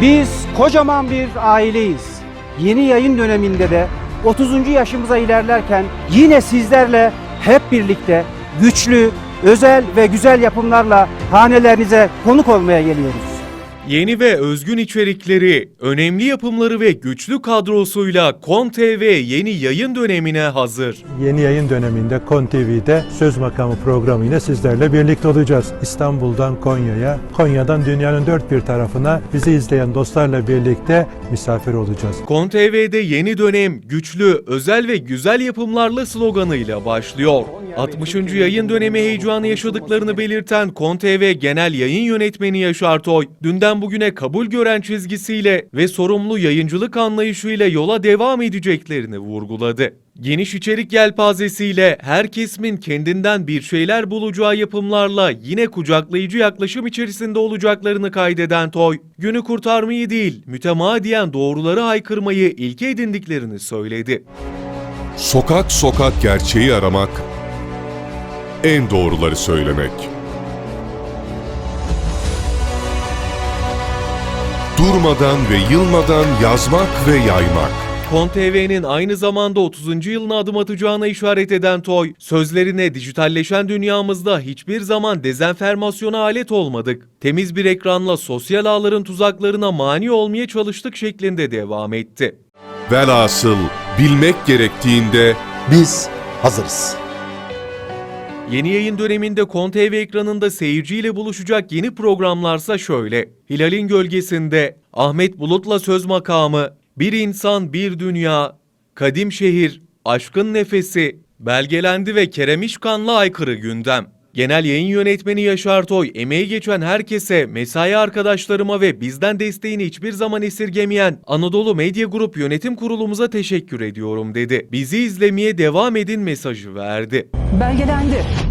Biz kocaman bir aileyiz. Yeni yayın döneminde de 30. yaşımıza ilerlerken yine sizlerle hep birlikte güçlü, özel ve güzel yapımlarla hanelerinize konuk olmaya geliyoruz. Yeni ve özgün içerikleri, önemli yapımları ve güçlü kadrosuyla KON TV yeni yayın dönemine hazır. Yeni yayın döneminde KON TV'de Söz Makamı programı ile sizlerle birlikte olacağız. İstanbul'dan Konya'ya, Konya'dan dünyanın dört bir tarafına bizi izleyen dostlarla birlikte misafir olacağız. KON TV'de yeni dönem güçlü, özel ve güzel yapımlarla sloganıyla başlıyor. 60. yayın dönemi heyecanı yaşadıklarını belirten KON TV Genel Yayın Yönetmeni Yaşar Toy, dünden bugüne kabul gören çizgisiyle ve sorumlu yayıncılık anlayışıyla yola devam edeceklerini vurguladı. Geniş içerik yelpazesiyle her kesimin kendinden bir şeyler bulacağı yapımlarla yine kucaklayıcı yaklaşım içerisinde olacaklarını kaydeden Toy, günü kurtarmayı değil, mütemadiyen doğruları haykırmayı ilke edindiklerini söyledi. Sokak sokak gerçeği aramak, en doğruları söylemek. Durmadan ve yılmadan yazmak ve yaymak. KON TV'nin aynı zamanda 30. yılına adım atacağına işaret eden Toy, sözlerine dijitalleşen dünyamızda hiçbir zaman dezenformasyona alet olmadık. Temiz bir ekranla sosyal ağların tuzaklarına mani olmaya çalıştık şeklinde devam etti. Velhasıl bilmek gerektiğinde Biz hazırız. Yeni yayın döneminde KON TV ekranında seyirciyle buluşacak yeni programlarsa şöyle. Hilal'in gölgesinde, Ahmet Bulut'la söz makamı, Bir insan bir dünya, Kadim şehir, Aşkın nefesi, Belgelendi ve Kerem İşkan'la aykırı gündem. Genel yayın yönetmeni Yaşar Toy, emeği geçen herkese, mesai arkadaşlarıma ve bizden desteğini hiçbir zaman esirgemeyen Anadolu Medya Grup yönetim kurulumuza teşekkür ediyorum dedi. Bizi izlemeye devam edin mesajı verdi. belgelendi.